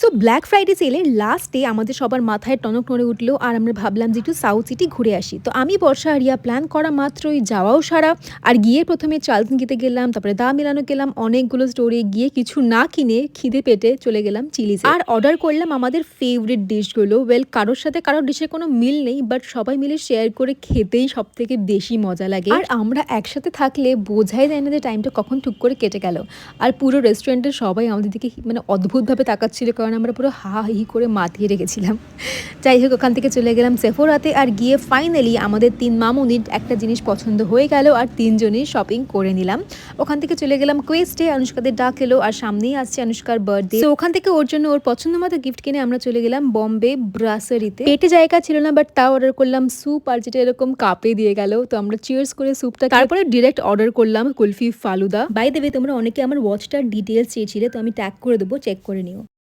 So black Friday সেলের লাস্টে আমাদের সবার মাথায় টনক নড়ে উঠল আর আমরা ভাবলাম যে একটু সাউথ সিটি ঘুরে আসি। তো আমি বর্ষা হারিয়া প্ল্যান করা মাত্রই, যাওয়াও সারা। আর গিয়ে প্রথমে চালতনকিতে গেলাম, তারপরে দা মিলানো গেলাম, অনেকগুলো স্টোরে গিয়ে কিছু না কিনে খিদে পেটে চলে গেলাম চিলিজ আর অর্ডার করলাম আমাদের ফেভারিট ডিশগুলো ওয়েল কারোর সাথে কারোর ডিশের কোনো মিল নেই বাট সবাই মিলে শেয়ার করে খেতেই সব থেকে বেশি মজা লাগে। আর আমরা একসাথে থাকলে বোঝাই যায় না যে টাইমটা কখন টুক করে কেটে গেল। আর পুরো রেস্টুরেন্টের সবাই আমাদের দিকে মানে অদ্ভুতভাবে তাকাচ্ছিল কারণ আমরা পুরো হা হি করে মাতিয়ে রেখেছিলাম। যাই হোক, ওখান থেকে চলে গেলাম সেফোরাতে আর গিয়ে ফাইনালি আমাদের তিন মামুনির একটা জিনিস পছন্দ হয়ে গেল আর তিনজনই শপিং করে নিলাম। ওখান থেকে চলে গেলাম কোয়েস্টে অনুষ্কাদের ডাক এলো আর সামনেই আসছে অনুষ্কার বার্থডে তো ওখান থেকে ওর জন্য ওর পছন্দ মতো গিফট কিনে আমরা চলে গেলাম বম্বে ব্রাসারিতে পেটে জায়গা ছিল না বাট তাও অর্ডার করলাম স্যুপ আর যেটা এরকম কাপে দিয়ে গেল। তো আমরা চিয়ার্স করে স্যুপটা তারপরে ডিরেক্ট অর্ডার করলাম কুলফি ফালুদা। বাই দেবে তোমরা অনেকে আমার ওয়াচটার ডিটেলস চেয়েছিলে, তো আমি ট্যাগ করে দেবো চেক করে নিও।